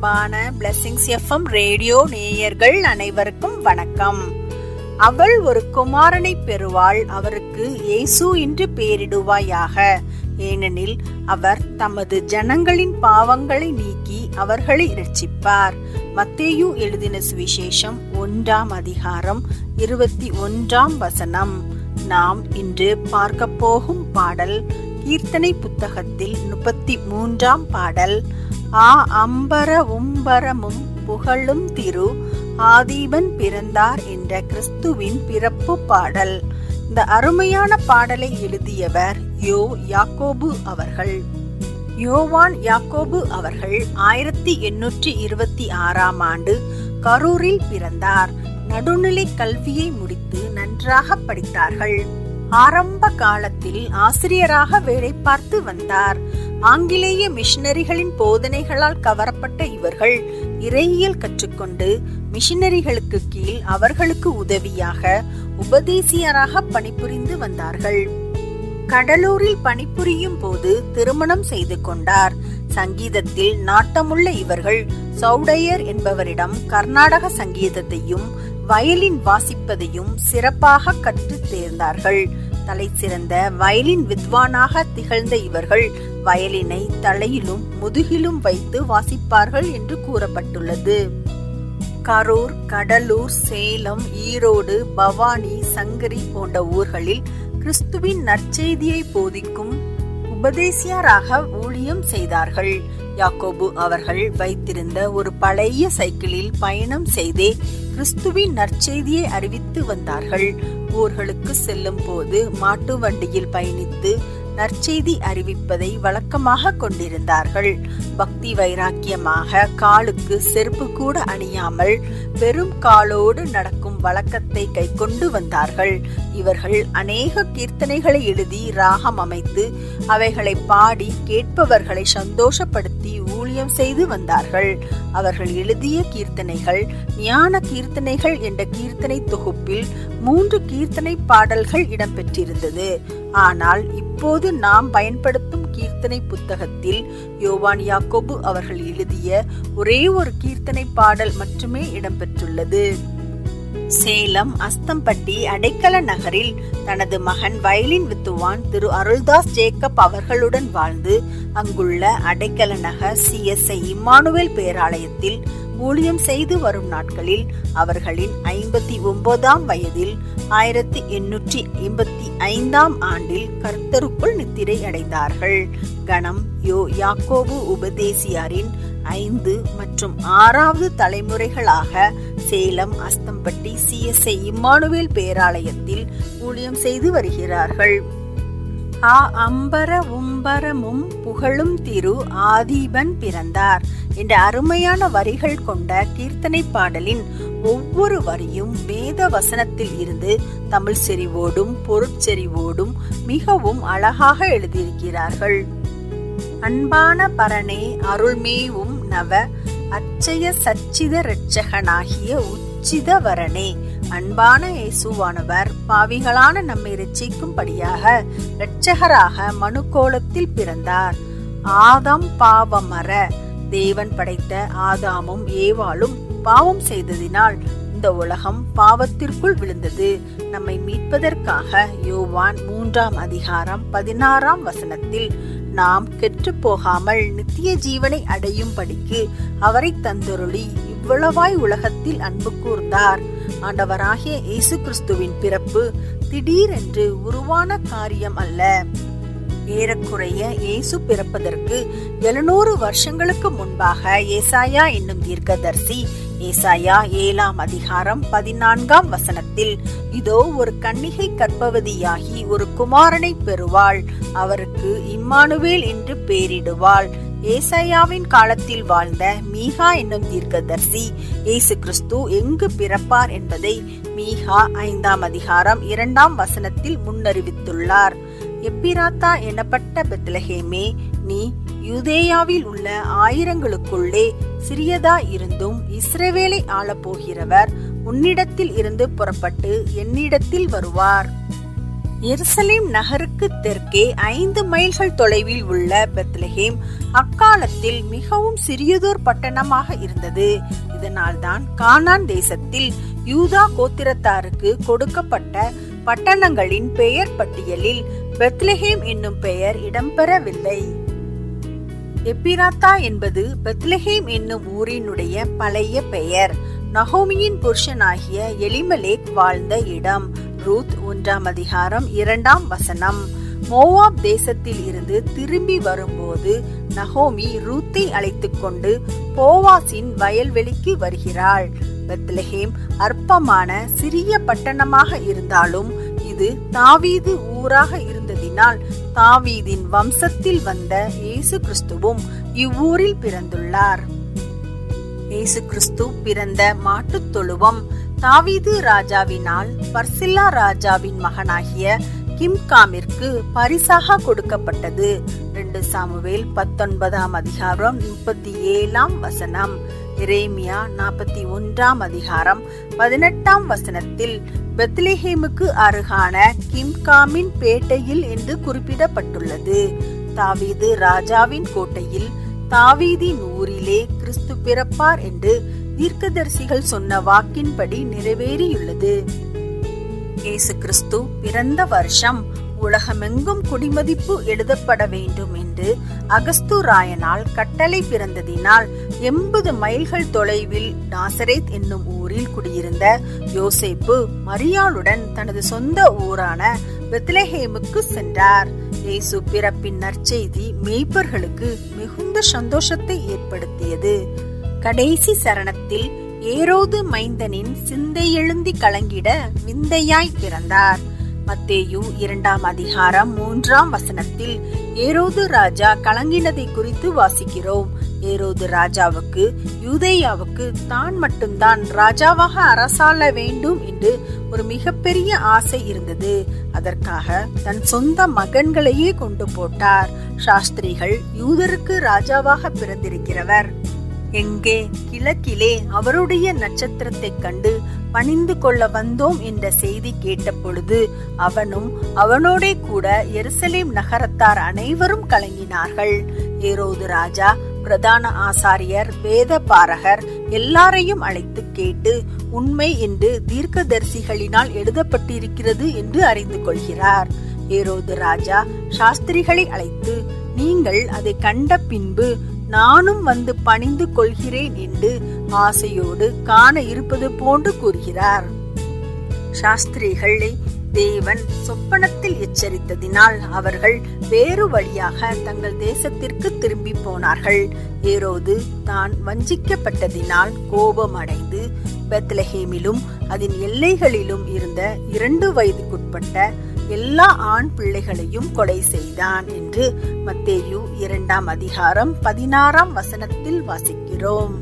அன்பான blessings FM radio நேயர்கள் அனைவருக்கும் வணக்கம். அவள் ஒரு குமாரனை பெறுவாள் அவருக்கு இயேசு என்று பெயரிடுவாயாக. ஏனெனில் அவர் தமது ஜனங்களின் பாவங்களை நீக்கி அவர்களை இரட்சிப்பார். மத்தேயு எழுதின சுவிசேஷம் ஒன்றாம் அதிகாரம் இருபத்தி ஒன்றாம் வசனம். நாம் இன்று பார்க்க போகும் பாடல் கீர்த்தனை புத்தகத்தில் முப்பத்தி மூன்றாம் பாடல். ஆ அம்பர உம்பரமும் புகழும் திரு ஆதீபன் பிறந்தார் என்ற கிறிஸ்துவின் பிறப்பு பாடல். இந்த அருமையான பாடலை எழுதியவர் யோ யாக்கோபு அவர்கள். யோவான் யாக்கோபு அவர்கள் ஆயிரத்தி எண்ணூற்றி இருபத்தி ஆறாம் ஆண்டு கரூரில் பிறந்தார். நடுநிலை கல்வியை முடித்து நன்றாக படித்தார்கள். ஆரம்ப காலத்தில் ஆசிரியராக வேலை பார்த்து வந்தார். ஆங்கிலேய மிஷினரிகளின் போதனைகளால் கவரப்பட்ட இவர்கள் இறையியல் கற்றுக்கொண்டு மிஷினரிகளுக்கு கீழ் அவர்களுக்கு உதவியாக உபதேசியராக பணிபுரிந்து வந்தார்கள். கடலூரில் பணிபுரியும் போது திருமணம் செய்து கொண்டார். சங்கீதத்தில் நாட்டமுள்ள இவர்கள் சௌடையர் என்பவரிடம் கர்நாடக சங்கீதத்தையும் வயலின் வாசிப்பதையும் சிறப்பாக கற்றுத் தேர்ந்தார்கள். தலை சிறந்த வயலின் வித்வானாக திகழ்ந்த இவர்கள் வயலினை தலையிலும் முதுகிலும் வைத்து வாசிப்பார்கள் என்று கூறப்பட்டுள்ளது. கரூர் கடலூர் சேலம் ஈரோடு பவானி சங்கரி போன்ற ஊர்களில் கிறிஸ்துவின் நற்செய்தியை போதிக்கும் உபதேசியராக ஊழியம் செய்தார்கள். யாக்கோபு அவர்கள் வைத்திருந்த ஒரு பழைய சைக்கிளில் பயணம் செய்தே கிறிஸ்துவின் நற்செய்தியை அறிவித்து வந்தார்கள். ஊர்களுக்கு செல்லும் போது மாட்டு வண்டியில் பயணித்து நற்செய்தி அறிவிப்பதை வழக்கமாக கொண்டிருந்தார்கள். பக்தி வைராக்கியமாக காலுக்கு செருப்பு கூட அணியாமல் வெறும் காலோடு நடக்கும் வழக்கத்தை கைக்கொண்டு வந்தார்கள். இவர்கள் அநேக கீர்த்தனைகளை எழுதி ராகம் அமைத்து அவைகளை பாடி கேட்பவர்களை சந்தோஷப்படுத்தி ஊழியம் செய்து வந்தார்கள். அவர்கள் எழுதிய கீர்த்தனைகள் ஞான கீர்த்தனைகள் என்ற கீர்த்தனை தொகுப்பில் மூன்று கீர்த்தனை பாடல்கள் இடம்பெற்றிருந்தது. ஆனால் இப்போது நாம் பயன்படுத்தும் கீர்த்தனை புத்தகத்தில் யோவான் யாக்கோபு அவர்கள் எழுதிய ஒரே ஒரு கீர்த்தனை பாடல் மட்டுமே இடம்பெற்றுள்ளது. சேலம் அஸ்தம்பட்டி அடைக்கல நகரில் தனது மகன் வயலின் வித்துவான் திரு அருள்தாஸ் ஜேக்கப் அவர்களுடன் வாழ்ந்து அங்குள்ள அடைக்கல நகர் சிஎஸ்ஐ இம்மானுவேல் பேராலயத்தில் ஊழியம் செய்து வரும் நாட்களில் அவர்களின் ஐம்பத்தி ஒன்பதாம் வயதில் ஆயிரத்தி எண்ணூற்றி எண்பத்தி ஐந்தாம் ஆண்டில் கர்த்தருக்குள் நித்திரை அடைந்தார்கள். கணம் யோ யாக்கோபு உபதேசியாரின் ஐந்து மற்றும் ஆறாவது தலைமுறைகளாக சேலம் அஸ்தம்பட்டி சிஎஸ்ஐ இம்மானுவேல் பேராலயத்தில் ஊழியம் செய்து வருகிறார்கள். ஆ அம்பர உம்பரமும் புகழும் திரு ஆதீபன் பிறந்தார். என்ற அருமையான வரிகள் கொண்ட கீர்த்தனை பாடலின் ஒவ்வொரு வரியும் வேத வசனத்தில் இருந்து தமிழ் செறிவோடும் பொருட்செறிவோடும் மிகவும் அழகாக எழுதியிருக்கிறார்கள். அன்பான பரணே அருள்மேவும் நவ அச்சய சச்சித இரட்சகனாகிய உச்சித வரனே அன்பான இயேசுவானவர் பாவிகளான நம்மை ரட்சிக்கும்படியாக இரட்சகராக மனுக்கோலத்தில் பிறந்தார். ஆதாம் பாவமர தேவன் படைத்த ஆதாமும் ஏவாளும் பாவம் செய்ததினால் இந்த உலகம் பாவத்திற்குள் விழுந்தது. நம்மை மீட்பதற்காக யோவான் மூன்றாம் அதிகாரம் பதினாறாம் வசனத்தில் நாம் கெட்டு போகாமல் நித்திய ஜீவனை அடையும் படிக்கு அவரை தந்தொருளி இவ்வளவாய் உலகத்தில் அன்பு கூர்ந்தார். ஆண்டவராகிய இயேசு கிறிஸ்துவின் பிறப்பு திடீரென்று உருவான காரியம் அல்ல. ஏறக்குறைய இயேசு பிறப்பதற்கு எழுநூறு வருஷங்களுக்கு முன்பாக ஏசாயா என்னும் தீர்க்கதர்சி ஏசாயா ஏழாம் அதிகாரம் பதினான்காம் வசனத்தில் இதோ ஒரு கன்னிகை கற்பவதியாகி ஒரு குமாரனை பெறுவாள். அவருக்கு இம்மானுவேல் என்று பெயரிடுவாள். ஏசாயாவின் காலத்தில் வாழ்ந்த மீகா என்னும் தீர்க்கதர்சி இயேசு கிறிஸ்து எங்கு பிறப்பார் என்பதை மீகா ஐந்தாம் அதிகாரம் இரண்டாம் வசனத்தில் முன்னறிவித்துள்ளார். எப்பிராத்தா எனப்பட்ட பெத்லஹேமே நீ யூதேயாவில் உள்ள ஆயிரங்களுக்குள்ளே சிறியதா இருந்தும் இஸ்ரவேலை ஆளப்போகிறவர் உன்னிடத்தில் இருந்து புறப்பட்டு என்னிடத்தில் வருவார். எருசலேம் நகருக்கு தெற்கே ஐந்து மைல்கள் தொலைவில் உள்ள பெத்லஹேம் அக்காலத்தில் மிகவும் சிறியதோர் பட்டணமாக இருந்தது. இதனால்தான் கானான் தேசத்தில் யூதா கோத்திரத்தாருக்கு கொடுக்கப்பட்ட பட்டணங்களின் பெயர் பட்டியலில் பெத்லஹேம் என்னும் பெயர் இடம்பெறவில்லை. எப்பிராத்தா என்பது பெத்லஹேம் என்னும் ஊரினுடைய பழைய பெயர். நகோமியின் புருஷனாகிய எலிமலேக் வாழ்ந்த இடம். ரூத் ஒன்றாம் அதிகாரம் இரண்டாம் வசனம். மோவாப் தேசத்தில் இருந்து திரும்பி வரும்போது நகோமி ரூத்தை அழைத்து கொண்டு போவாசின் வயல்வெளிக்கு வருகிறாள். பெத்லஹேம் அற்பமான சிறிய பட்டணமாக இருந்தாலும் இது தாவீது ஊராக இருந்ததினால் தாவீதின் வம்சத்தில் வந்த இயேசு கிறிஸ்துவும் இவ்வூரில் பிறந்துள்ளார். இயேசு கிறிஸ்து பிறந்த மாட்டுத் தொழுவம் தாவீது ராஜாவினால் பர்சில்லா ராஜாவின் மகனாகிய கிம்காமிற்கு பரிசாக கொடுக்கப்பட்டது. ரெண்டு சாமுவேல் பத்தொன்பதாம் அதிகாரம் முப்பத்தி ஏழாம் வசனம். இரேமியா நாற்பத்தி ஒன்றாம் அதிகாரம் பதினெட்டாம் வசனத்தில் பெத்லிஹேமுக்கு அருகான கிம்காமின் பேட்டையில் என்று குறிப்பிடப்பட்டுள்ளது. தாவீது ராஜாவின் கோட்டையில் தாவீதின் ஊரிலே கிறிஸ்து பிறப்பார் என்று தீர்க்கதரிசிகள் சொன்ன வாக்கின்படி நிறைவேறியுள்ளது. இயேசு கிறிஸ்து பிறந்த வருஷம் உலகமெங்கும் குடிமதிப்பு எழுதப்பட வேண்டும் என்று அகஸ்து ராயனால் கட்டளை பிறந்ததினால் எண்பது மைல்கள் தொலைவில் நாசரேத் என்னும் ஊரில் குடியிருந்த யோசேப்பு மரியாளுடன் தனது சொந்த ஊரான பெத்லஹேமுக்கு சென்றார். இயேசு பிறப்பின் நற்செய்தி மேய்ப்பர்களுக்கு மிகுந்த சந்தோஷத்தை ஏற்படுத்தியது. கடைசி சரணத்தில் ஏரோது மைந்தனின் சிந்தை எழுந்தி கலங்கிட விந்தையாய் பிறந்தார். மத்தேயு இரண்டாம் அதிகாரம் மூன்றாம் வசனத்தில் ஏரோது ராஜா கலங்கினதை குறித்து வாசிக்கிறோம். ஏரோது ராஜாவுக்கு யூதேயாவுக்கு தான் மட்டும்தான் ராஜாவாக அரசாள வேண்டும் என்று ஒரு மிகப்பெரிய ஆசை இருந்தது. அதற்காக தன் சொந்த மகன்களையே கொண்டு போட்டார். சாஸ்திரிகள் யூதருக்கு ராஜாவாக பிறந்திருக்கிறவர். எங்கே? கிழக்கிலே அவருடைய நட்சத்திரத்தைக் கண்டு பணிந்து கொள்ள வந்தோம் என்ற செய்தி கேட்டபொழுது அவனும் அவனோடே கூட எருசலேம் நகரத்தார் அனைவரும் கலங்கினார்கள். ஏரோது ராஜா பிரதான ஆசாரியர் வேத பாரகர் எல்லாரையும் அழைத்து கேட்டு உண்மை என்று தீர்க்கதரிசிகளினால் எழுதப்பட்டிருக்கிறது என்று அறிந்து கொள்கிறார். ஏரோது ராஜா சாஸ்திரிகளை அழைத்து நீங்கள் அதை கண்ட பின்பு நானும் வந்து பணிந்து கொள்கிறேன் என்று ஆசையோடு காண இருப்பது போன்று கூறுகிறார். சாஸ்திரிகளை தேவன் சொப்பனத்தில் எச்சரித்ததினால் அவர்கள் வேறு வழியாக தங்கள் தேசத்திற்கு திரும்பி போனார்கள். ஏரோது தான் வஞ்சிக்கப்பட்டதினால் கோபமடைந்து பெத்லஹேமிலும் அதன் எல்லைகளிலும் இருந்த இரண்டு வயதுக்குட்பட்ட எல்லா ஆண் பிள்ளைகளையும் கொலை செய்தான் என்று மத்தேயு இரண்டாம் அதிகாரம் பதினாறாம் வசனத்தில் வாசிக்கிறோம்.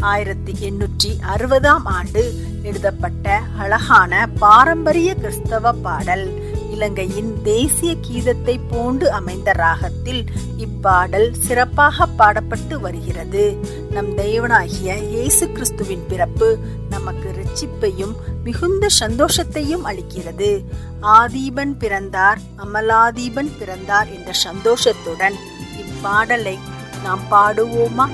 ஆயிரத்தி எண்ணூற்றி அறுபதாம் ஆண்டு எழுதப்பட்ட அழகான பாரம்பரிய கிறிஸ்தவ பாடல் இலங்கையின் தேசிய கீதத்தை போன்று அமைந்த ராகத்தில் இப்பாடல் சிறப்பாக பாடப்பட்டு வருகிறது. நம் தெய்வனாகிய இயேசு கிறிஸ்துவின் பிறப்பு நமக்கு ரட்சிப்பையும் மிகுந்த சந்தோஷத்தையும் அளிக்கிறது. ஆதீபன் பிறந்தார் அமலாதீபன் பிறந்தார் என்ற சந்தோஷத்துடன் இப்பாடலை நாம் பாடுவோமா?